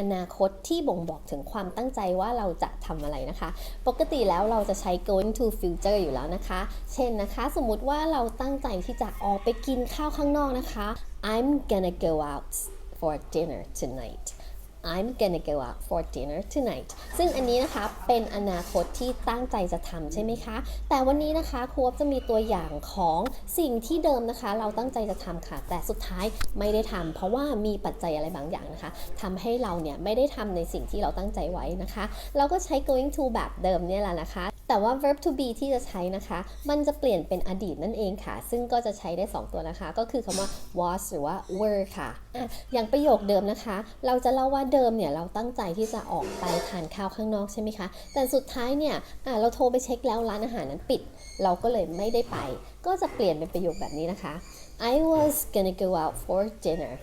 อนาคตที่บ่งบอกถึงความตั้งใจว่าเราจะทำอะไรนะคะ ปกติแล้วเราจะใช้ going to future อยู่แล้วนะคะ เช่นนะคะ สมมติว่าเราตั้งใจที่จะออกไปกินข้าวข้างนอกนะคะ I'm gonna go out for dinner tonight I'm gonna go out for dinner tonight ซึ่งอันนี้นะคะเป็นอนาคตที่ตั้งใจจะทำใช่ไหมคะ แต่วันนี้นะคะครูจะมีตัวอย่างของสิ่งที่เดิมนะคะ เราตั้งใจจะทำค่ะ แต่สุดท้ายไม่ได้ทำเพราะว่ามีปัจจัยอะไรบางอย่างนะคะทำให้เราเนี่ยไม่ได้ทำในสิ่งที่เราตั้งใจไว้นะคะ เราก็ใช้ going to แบบเดิมเนี่ยแหละนะคะ แต่ว่า verb to be ที่จะใช้นะคะ มันจะเปลี่ยนเป็นอดีตนั่นเองค่ะ ซึ่งก็จะใช้ได้ 2 ตัวนะคะ ก็คือคำว่า was หรือว่า were ค่ะอะอย่างประโยคเดิมนะคะ เราจะเล่าว่าเดิมเนี่ย เราตั้งใจที่จะออกไปทานข้าวข้างนอกใช่ไหมคะ แต่สุดท้ายเนี่ยเราโทรไปเช็คแล้วร้านอาหารนั้นปิด เราก็เลยไม่ได้ไป ก็จะเปลี่ยนเป็นประโยคแบบนี้นะคะ I was gonna go out for dinner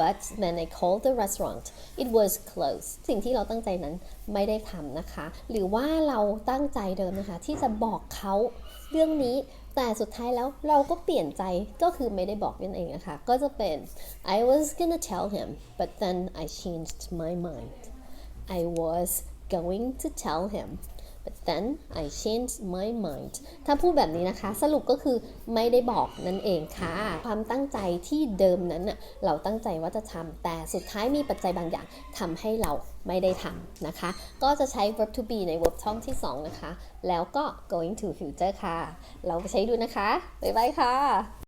but then I called the restaurant it was closed สิ่งที่เราตั้งใจนั้นไม่ได้ทำนะคะ หรือว่าเราตั้งใจเดิมนะคะ ที่จะบอกเขาเรื่องนี้ แต่สุดท้ายแล้วเราก็เปลี่ยนใจก็คือไม่ได้บอกนั่นเองนะคะ ก็จะเป็น I was gonna tell him but then I changed my mind I was going to tell him but then I changed my mind ถ้าพูดแบบนี้นะคะ สรุปก็คือไม่ได้บอกนั่นเองค่ะ ความตั้งใจที่เดิมนั้นน่ะเราตั้งใจว่าจะทำแต่สุดท้ายมีปัจจัยบางอย่างทำให้เราไม่ได้ทำนะคะ ก็จะใช้ verb to be ใน verb ช่องที่ 2 นะคะ แล้วก็ going to future ค่ะ เราไปใช้ดูนะคะ บ๊ายบายค่ะ